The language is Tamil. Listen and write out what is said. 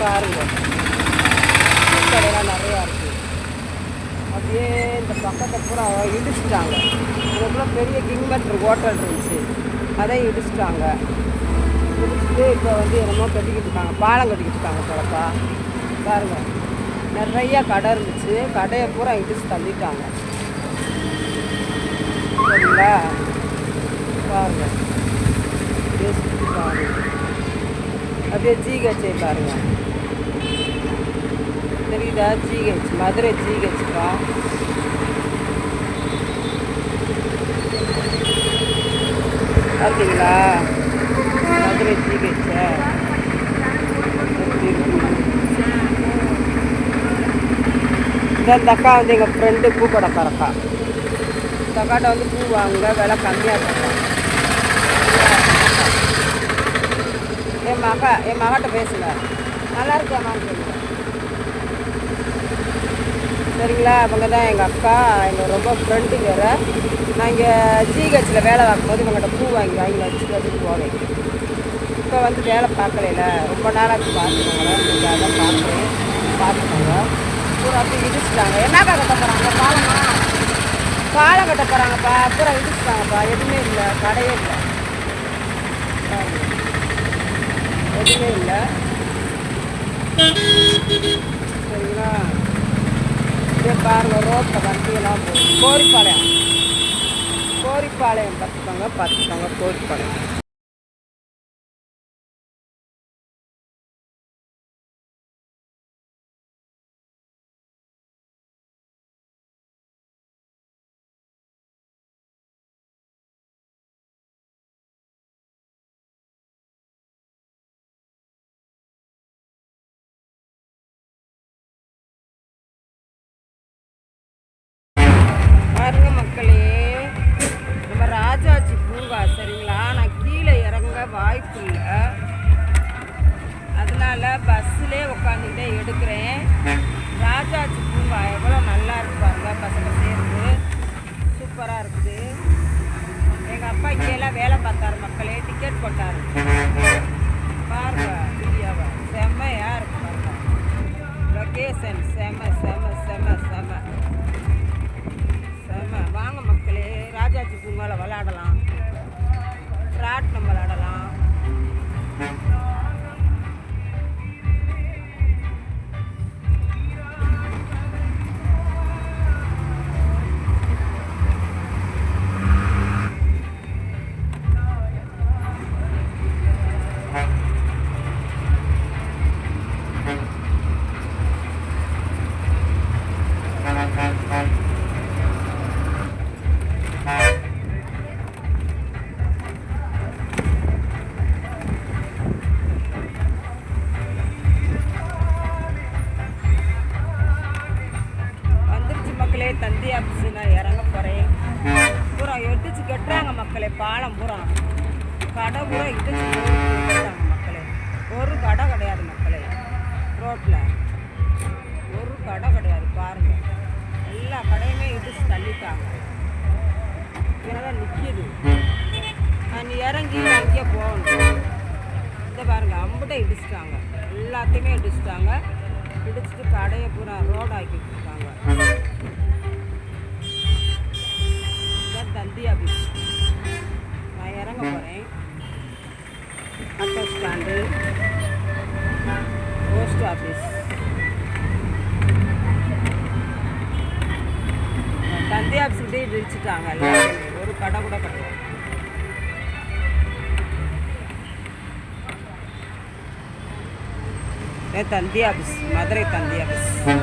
பாருங்க. கடையெல்லாம் கடைலாம் நிறையா இருக்குது அப்படியே இந்த பக்கத்தை பூரா இடிச்சிட்டாங்க. அதுக்குள்ள பெரிய கிங்பட்டர் ஹோட்டல் இருந்துச்சு. அதை இடிச்சிட்டாங்க. இடிச்சுட்டு இப்போ வந்து என்னமோ கட்டிக்கிட்டு இருக்காங்க. பாலம் கட்டிக்கிட்டு இருக்காங்க போலப்பா பாருங்கள் நிறைய கடை இருந்துச்சு. கடையை பூரா இடிச்சு தள்ளிட்டாங்க. சரிங்களா? பாருங்கள் அப்படியே சுத்தி பாருங்க ஜிஹெச்சை பாருங்க. தெரியுதா? ஜிஹெச் மதுரை ஜிஹெச்ப்பா பார்த்தீங்களா மதுரை ஜிஹெச் இந்த அக்கா வந்து எங்கள் ஃப்ரெண்டு பூ கடைக்காரக்கா இந்த அக்காட்ட வந்து பூ வாங்க விலை கம்மியாக இருக்கும் என் மக என் மகாட்ட பேசுங்க. நல்லா இருக்கியாமான்னு சொல்லுங்க சரிங்களா? அவங்க தான் எங்கள் அக்கா எங்கள் ரொம்ப ஃப்ரெண்டு வேறு. நான் இங்கே ஜிஹெச்சில் வேலை பார்க்கும்போது இவங்கள்ட்ட பூ வாங்கி வாங்கி வச்சுட்டு போவேன். இப்போ வந்து வேலை பார்க்கலையில. ரொம்ப நாளாச்சு பார்த்துக்கோங்களேன் நீங்கள் அதை பார்க்குறேன் பார்த்துக்கோங்க. பூரா அப்படி இடிச்சிட்டாங்க. என்ன கட்ட போகிறாங்க பாலமா? பாலம் கட்ட போகிறாங்கப்பா பூரா இடிச்சிட்டாங்கப்பா. எதுவுமே இல்லை. கடையே இல்லை. எதுவுமே இல்லை. சரிங்களா? இதே பாருங்க ரோட்டில் வண்டியெல்லாம் போகும் கோரிப்பாளையம். கோரிப்பாளையம் பார்த்துக்கோங்க பார்த்துக்கோங்க கோரிப்பாளையம். அதனால பஸ்ஸிலே உட்காந்துக்கிட்டே எடுக்கிறேன். ராஜாஜி பூங்கா எவ்வளோ நல்லா இருப்பாங்க பசங்க சேர்ந்து. சூப்பராக இருக்குது. எங்கள் அப்பா இங்கெல்லாம் வேலை பார்த்தாரு மக்களே டிக்கெட் போட்டார். பாருங்க வீடியோவை. செம்மையாக இருக்கு பாருங்க. லொக்கேஷன் செம செம செம செம. செம. வாங்க மக்களே ராஜாஜி பூங்காவில் விளாடலாம் ராட்டினம் விளாடலாம் மக்களே தந்தி ஆஃபீஸு நான் இறங்க போகிறேன் பூரா இடிச்சு கட்டுறாங்க மக்களே பாலம் பூரா. கடை பூரா இடிச்சு கட்டுறாங்க மக்களே. ஒரு கடை கிடையாது மக்களே ரோட்டில் ஒரு கடை கிடையாது பாருங்க. எல்லா கடையுமே இடிச்சு தள்ளிட்டாங்க. இதெல்லாம் நிற்கிது நான் இறங்கி அங்கேயே போகணும். இந்த பாருங்க அம்பிட்ட இடிச்சிட்டாங்க. எல்லாத்தையுமே இடிச்சிட்டாங்க. இடிச்சிட்டு கடையை பூரா ரோடு கொடுத்தாங்க தந்தி ஆஃபீஸ் நான் இறங்க போகிறேன் ஆட்டோ ஸ்டாண்டு போஸ்ட் ஆஃபீஸ் தந்தி ஆஃபீஸ்கிட்டே இடிச்சுட்டாங்க ஒரு கடை கூட கிடையாது தந்தி ஆஃபீஸ் மதுரை தந்தி ஆஃபீஸ்